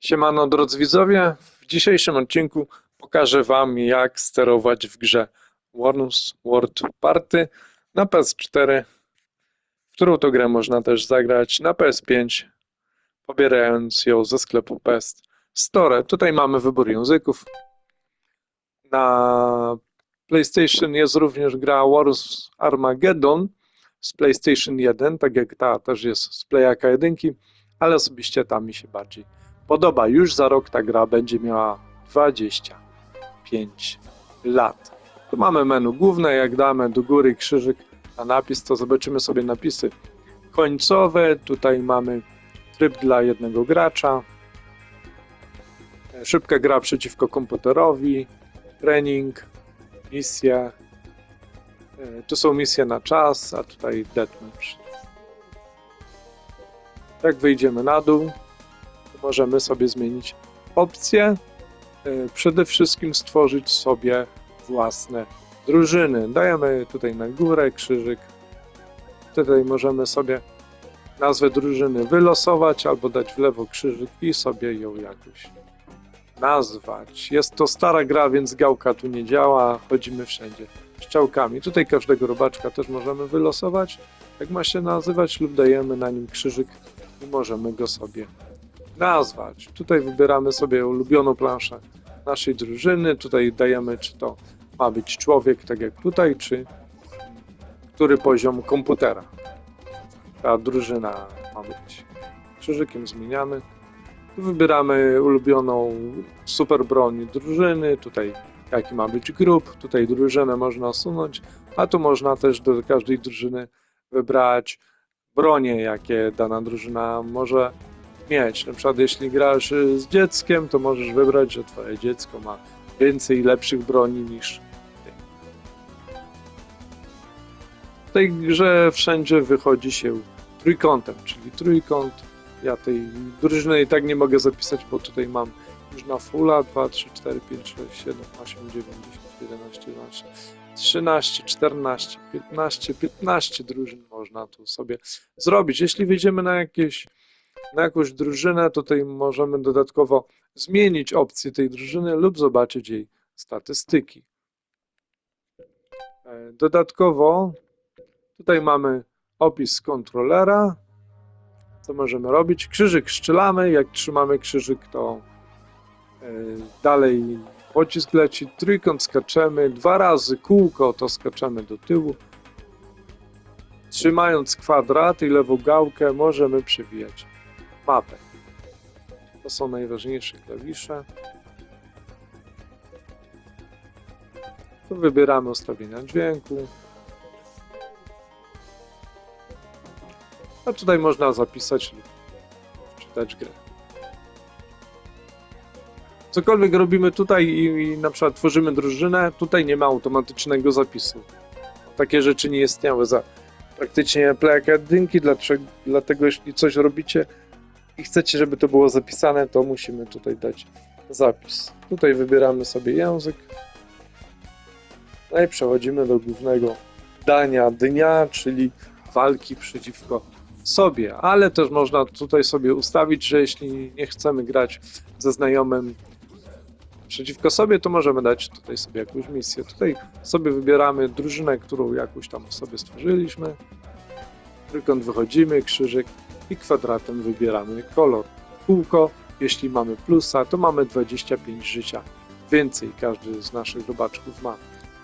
Siemano drodzy widzowie, w dzisiejszym odcinku pokażę wam jak sterować w grze Worms World Party na PS4, w którą to grę można też zagrać na PS5, pobierając ją ze sklepu PS Store. Tutaj mamy wybór języków. Na PlayStation jest również gra Wars Armageddon z PlayStation 1, tak jak ta też jest z Playaka 1, ale osobiście ta mi się bardziej podoba. Już za rok ta gra będzie miała 25 lat. Tu mamy menu główne, jak damy do góry krzyżyk na napis, to zobaczymy sobie napisy końcowe. Tutaj mamy tryb dla jednego gracza, szybka gra przeciwko komputerowi, trening, misje. E, Tu są misje na czas, a tutaj deathmatch. Jak wyjdziemy na dół, możemy sobie zmienić opcje. E, Przede wszystkim stworzyć sobie własne drużyny. Dajemy tutaj na górę krzyżyk. Tutaj możemy sobie nazwę drużyny wylosować albo dać w lewo krzyżyk i sobie ją jakoś nazwać. Jest to stara gra, więc gałka tu nie działa. Chodzimy wszędzie strzałkami. Tutaj każdego robaczka też możemy wylosować, jak ma się nazywać, lub dajemy na nim krzyżyk i możemy go sobie nazwać. Tutaj wybieramy sobie ulubioną planszę naszej drużyny. Tutaj dajemy, czy to ma być człowiek, tak jak tutaj, czy który poziom komputera. Ta drużyna ma być krzyżykiem zmieniamy. Wybieramy ulubioną super broń drużyny. Tutaj jaki ma być grup. Tutaj drużynę można usunąć, a tu można też do każdej drużyny wybrać bronie, jakie dana drużyna może mieć. Na przykład jeśli grasz z dzieckiem, to możesz wybrać, że twoje dziecko ma więcej lepszych broni niż ty. W tej grze wszędzie wychodzi się trójkątem, czyli trójkąt. Ja tej drużyny i tak nie mogę zapisać, bo tutaj mam już na fulla 2, 3, 4, 5, 6, 7, 8, 9, 10, 11, 12, 13, 14, 15, 15 drużyn można tu sobie zrobić. Jeśli wyjdziemy na jakieś na jakąś drużynę, tutaj możemy dodatkowo zmienić opcję tej drużyny lub zobaczyć jej statystyki. E, Dodatkowo tutaj mamy opis kontrolera. Co możemy robić? Krzyżyk strzelamy. Jak trzymamy krzyżyk, to dalej pocisk leci. Trójkąt skaczemy. Dwa razy kółko to skaczemy do tyłu. Trzymając kwadrat i lewą gałkę możemy przewijać mapę. To są najważniejsze klawisze. Tu wybieramy ustawienia dźwięku. A tutaj można zapisać lub czytać grę. Cokolwiek robimy tutaj i, i na przykład tworzymy drużynę, tutaj nie ma automatycznego zapisu. Takie rzeczy nie istniały za praktycznie dlaczego, dlatego jeśli coś robicie, i chcecie, żeby to było zapisane, to musimy tutaj dać zapis. Tutaj wybieramy sobie język. No i przechodzimy do głównego dania dnia, czyli walki przeciwko sobie. Ale też można tutaj sobie ustawić, że jeśli nie chcemy grać ze znajomym przeciwko sobie, to możemy dać tutaj sobie jakąś misję. Tutaj sobie wybieramy drużynę, którą jakąś tam sobie stworzyliśmy. Trójkąt wychodzimy, krzyżyk i kwadratem wybieramy kolor. Kółko, jeśli mamy plusa, to mamy 25 życia więcej. Każdy z naszych robaczków ma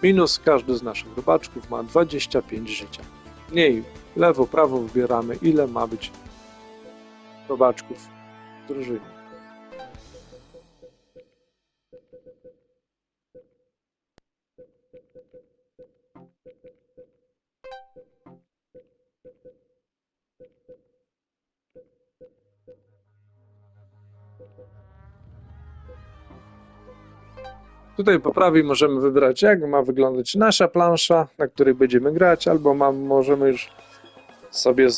minus, każdy z naszych robaczków ma 25 życia mniej. Lewo, prawo wybieramy, ile ma być robaczków w drużynie. Tutaj po prawej możemy wybrać, jak ma wyglądać nasza plansza, na której będziemy grać, albo mam, możemy już sobie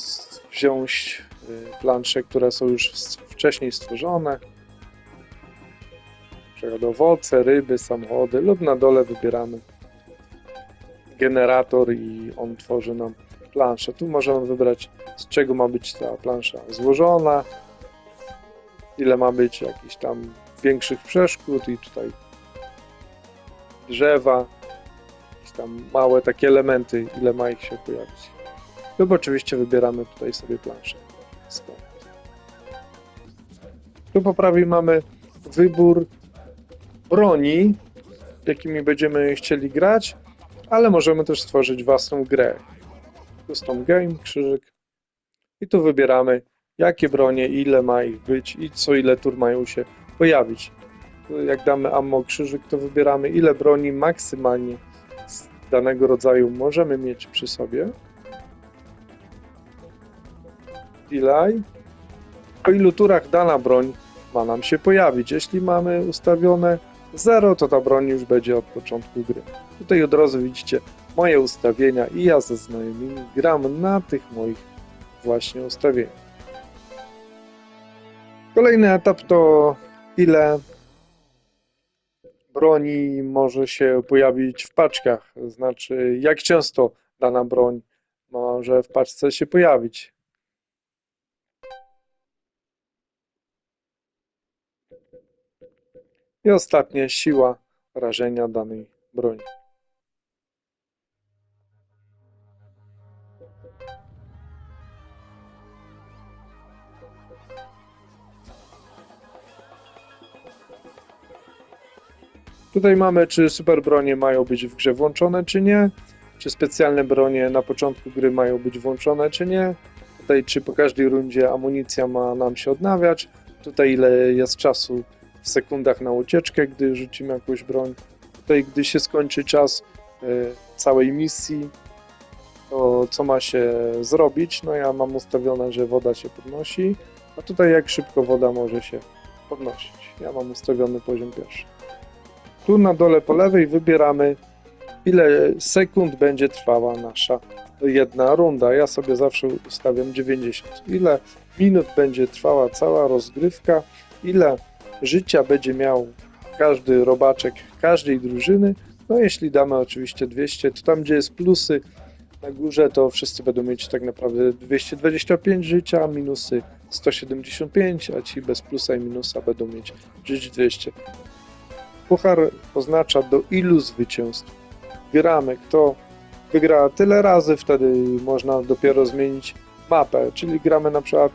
wziąć y, plansze, które są już wcześniej stworzone. Przykład owoce, ryby, samochody, lub na dole wybieramy generator i on tworzy nam planszę. Tu możemy wybrać, z czego ma być ta plansza złożona, ile ma być jakichś tam większych przeszkód i tutaj drzewa, jakieś tam małe takie elementy, ile ma ich się pojawić. Lub oczywiście wybieramy tutaj sobie planszę. Tu po prawej mamy wybór broni, jakimi będziemy chcieli grać, ale możemy też stworzyć własną grę. Custom Game, krzyżyk. I tu wybieramy, jakie bronie, ile ma ich być i co ile tur mają się pojawić. Jak damy ammo krzyżyk, to wybieramy, ile broni maksymalnie z danego rodzaju możemy mieć przy sobie. Delay. Po ilu turach dana broń ma nam się pojawić. Jeśli mamy ustawione 0, to ta broń już będzie od początku gry. Tutaj od razu widzicie moje ustawienia i ja ze znajomymi gram na tych moich właśnie ustawieniach. Kolejny etap to ile broni może się pojawić w paczkach, znaczy jak często dana broń może w paczce się pojawić. I ostatnie siła rażenia danej broni. Tutaj mamy, czy super bronie mają być w grze włączone, czy nie. Czy specjalne bronie na początku gry mają być włączone, czy nie. Tutaj, czy po każdej rundzie amunicja ma nam się odnawiać. Tutaj, ile jest czasu w sekundach na ucieczkę, gdy rzucimy jakąś broń. Tutaj, gdy się skończy czas e, całej misji, to co ma się zrobić? No ja mam ustawione, że woda się podnosi, a tutaj jak szybko woda może się podnosić. Ja mam ustawiony poziom pierwszy. Tu na dole po lewej wybieramy ile sekund będzie trwała nasza jedna runda. Ja sobie zawsze ustawiam 90. Ile minut będzie trwała cała rozgrywka, ile życia będzie miał każdy robaczek każdej drużyny. No jeśli damy oczywiście 200, to tam gdzie jest plusy na górze, to wszyscy będą mieć tak naprawdę 225 życia, minusy 175, a ci bez plusa i minusa będą mieć żyć 200. Puchar oznacza do ilu zwycięstw gramy. Kto wygra tyle razy, wtedy można dopiero zmienić mapę, czyli gramy na przykład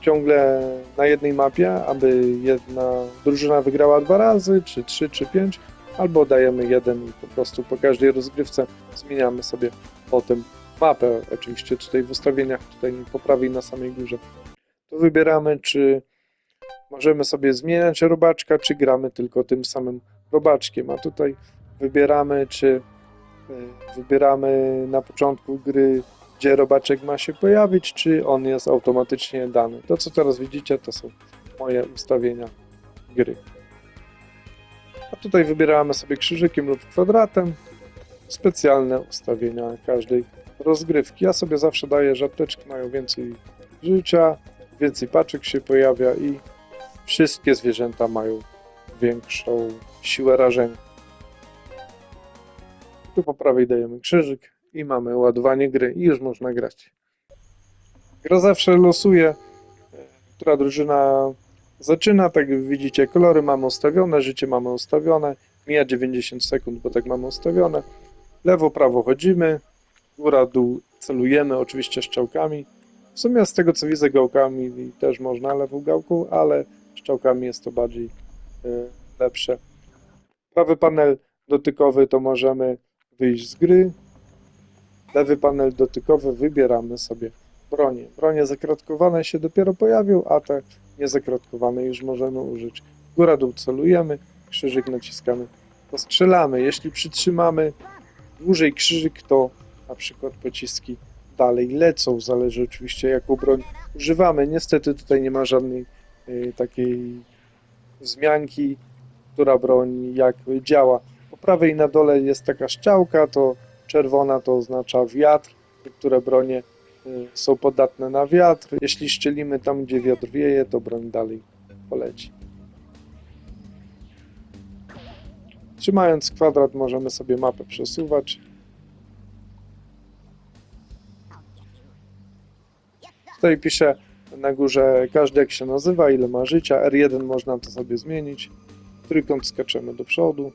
ciągle na jednej mapie, aby jedna drużyna wygrała dwa razy, czy trzy, czy pięć, albo dajemy jeden i po prostu po każdej rozgrywce zmieniamy sobie potem mapę. Oczywiście tutaj w ustawieniach, tutaj po prawej na samej górze. Tu wybieramy, czy możemy sobie zmieniać robaczka, czy gramy tylko tym samym robaczkiem, a tutaj wybieramy, czy y, wybieramy na początku gry, gdzie robaczek ma się pojawić, czy on jest automatycznie dany. To, co teraz widzicie, to są moje ustawienia gry. A tutaj wybieramy sobie krzyżykiem lub kwadratem specjalne ustawienia każdej rozgrywki. Ja sobie zawsze daję, że apteczki mają więcej życia, więcej paczek się pojawia i wszystkie zwierzęta mają większą siłę rażenia. Tu po prawej dajemy krzyżyk i mamy ładowanie gry i już można grać. Gra zawsze losuje, która drużyna zaczyna, tak jak widzicie, kolory mamy ustawione, życie mamy ustawione, mija 90 sekund, bo tak mamy ustawione. Lewo, prawo chodzimy, góra, dół celujemy, oczywiście strzałkami. W sumie z tego co widzę gałkami też można lewą gałką, ale strzałkami jest to bardziej e, lepsze. Prawy panel dotykowy to możemy wyjść z gry. Lewy panel dotykowy wybieramy sobie bronie. Bronie zakratkowane się dopiero pojawią, a te niezakratkowane już możemy użyć. Góra dół celujemy, krzyżyk naciskamy, to strzelamy. Jeśli przytrzymamy dłużej krzyżyk, to na przykład pociski dalej lecą. Zależy oczywiście jaką broń używamy. Niestety tutaj nie ma żadnej Y, takiej wzmianki, która broń jak działa. Po prawej na dole jest taka szczałka, to czerwona to oznacza wiatr, które bronie y, są podatne na wiatr. Jeśli szczelimy tam, gdzie wiatr wieje, to broń dalej poleci. Trzymając kwadrat możemy sobie mapę przesuwać. Tutaj piszę na górze każdy jak się nazywa, ile ma życia. R1 można to sobie zmienić. Trójkąt skaczemy do przodu.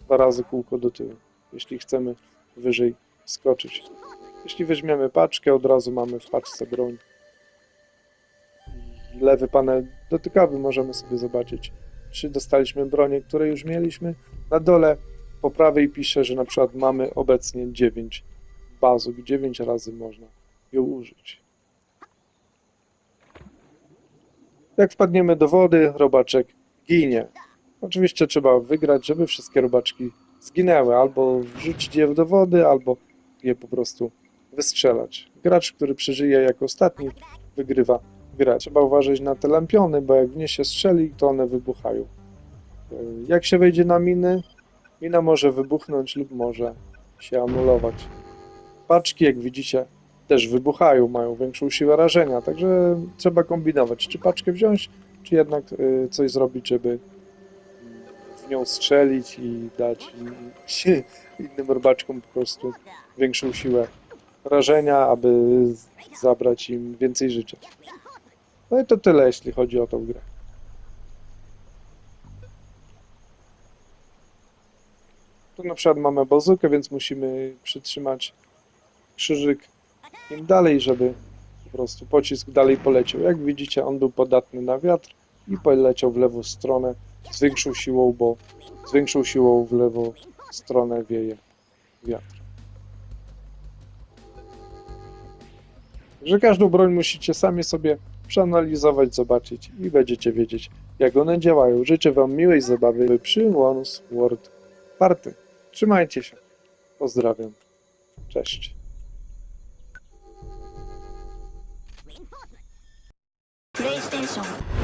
Dwa razy kółko do tyłu, jeśli chcemy wyżej skoczyć. Jeśli weźmiemy paczkę, od razu mamy w paczce broń. Lewy panel dotykowy możemy sobie zobaczyć, czy dostaliśmy bronię, które już mieliśmy. Na dole po prawej pisze, że na przykład mamy obecnie 9 bazów i 9 razy można ją użyć. Jak wpadniemy do wody, robaczek ginie. Oczywiście trzeba wygrać, żeby wszystkie robaczki zginęły, albo wrzucić je do wody, albo je po prostu wystrzelać. Gracz, który przeżyje jako ostatni, wygrywa grę. Trzeba uważać na te lampiony, bo jak w nie się strzeli, to one wybuchają. Jak się wejdzie na miny, mina może wybuchnąć lub może się anulować. Paczki, jak widzicie, też wybuchają, mają większą siłę rażenia, także trzeba kombinować, czy paczkę wziąć, czy jednak y, coś zrobić, żeby w nią strzelić i dać innym robaczkom po prostu większą siłę rażenia, aby zabrać im więcej życia. No i to tyle, jeśli chodzi o tą grę. Tu na przykład mamy bazukę, więc musimy przytrzymać krzyżyk im dalej, żeby po prostu pocisk dalej poleciał. Jak widzicie, on był podatny na wiatr i poleciał w lewą stronę z większą siłą, bo z większą siłą w lewą stronę wieje wiatr. Że każdą broń musicie sami sobie przeanalizować, zobaczyć i będziecie wiedzieć, jak one działają. Życzę Wam miłej zabawy przy Once World Party. Trzymajcie się. Pozdrawiam. Cześć. プレイステーション。